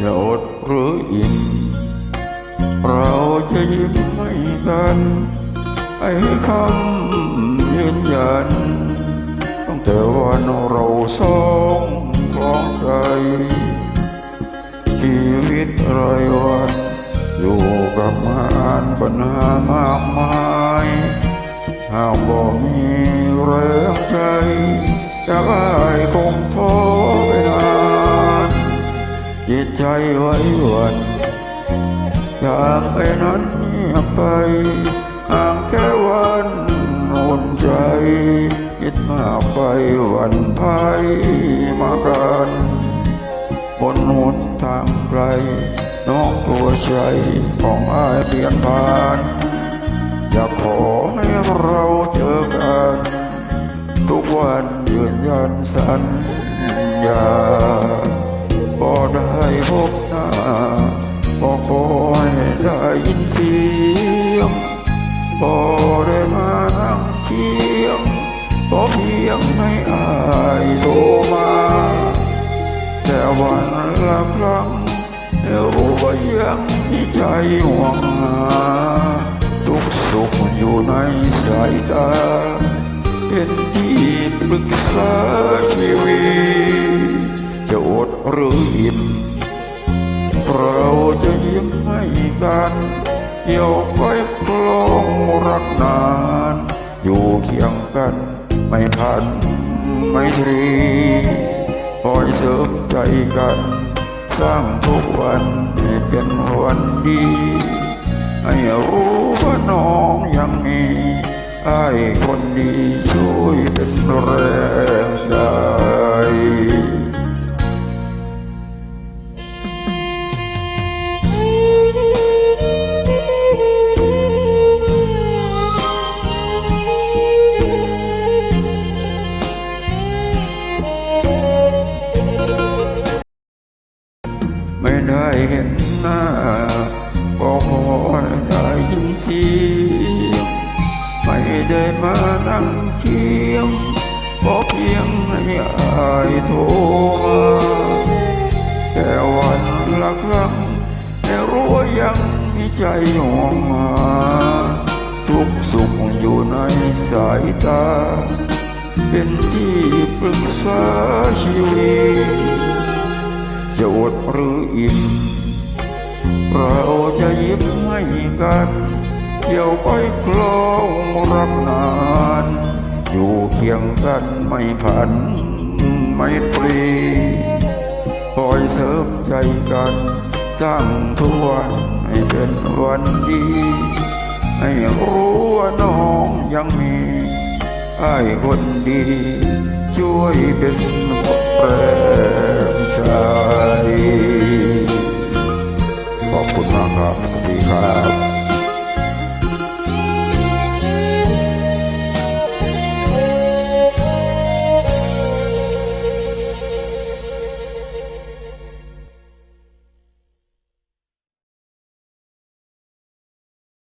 จะอดหรืออิ่ม เราจะยิ้มให้กันให้คำยืนยัน ตั้งแต่วันเราสองคล้องใจชีวิตรายวันอยู่กับงานปัญหามากมายหากบ่มีแรงใจจะอายคงท้อไปนาน จิตใจไว้วันอยากไปนั้นเงียบไปห่างแค่วันอุ่นใจคิดมากไปวันภัยมากันบนหนทางไกลน้องกลัวใจของอายเปลี่ยนผ่าน อยากขอให้เราเจอกัน ทุกวันยืนยันสัญญา ก็ได้พบหน้าก็ขอให้ได้ยินเสียงก็ได้มานั่งเคียงก็เพียงให้อายโทรมา แต่วันละครั้งให้รู้ว่ายังมีใจห่วงหาทุกสุขอยู่ในสายตา เป็นที่ปรึกษาชีวิต อดหรืออิ่มเราจะยิ้มให้กันเกี่ยวก้อยคลองรักนาน อยู่เคียงกันไม่พันไม่ตรีคอยเสริมใจกัน สร้างทุกวันให้เป็นวันดี ให้รู้ว่าน้องยังมีไอ้คนดีช่วยเป็นแรง ยินเสีไม่ได้มานั่งเคียงก็เพียงให้อายโทรมาแค่วันละครั้งแต่รู้ว่ายังมีใจห่วงมา ทุกสุขอยู่ในสายตา เป็นที่ปรึกษาชีวิตจะอดหรืออิ่มเราจะยิ้มให้กัน เกี่ยวก้อยคลองรักนาน อยู่เคียงกันไม่ผันไม่ปรีคอยเสริมใจกัน สร้างทุกวันให้เป็นวันดี ให้รู้ว่าน้องยังมีไอ้คนดี ช่วยเป็นแรงใจ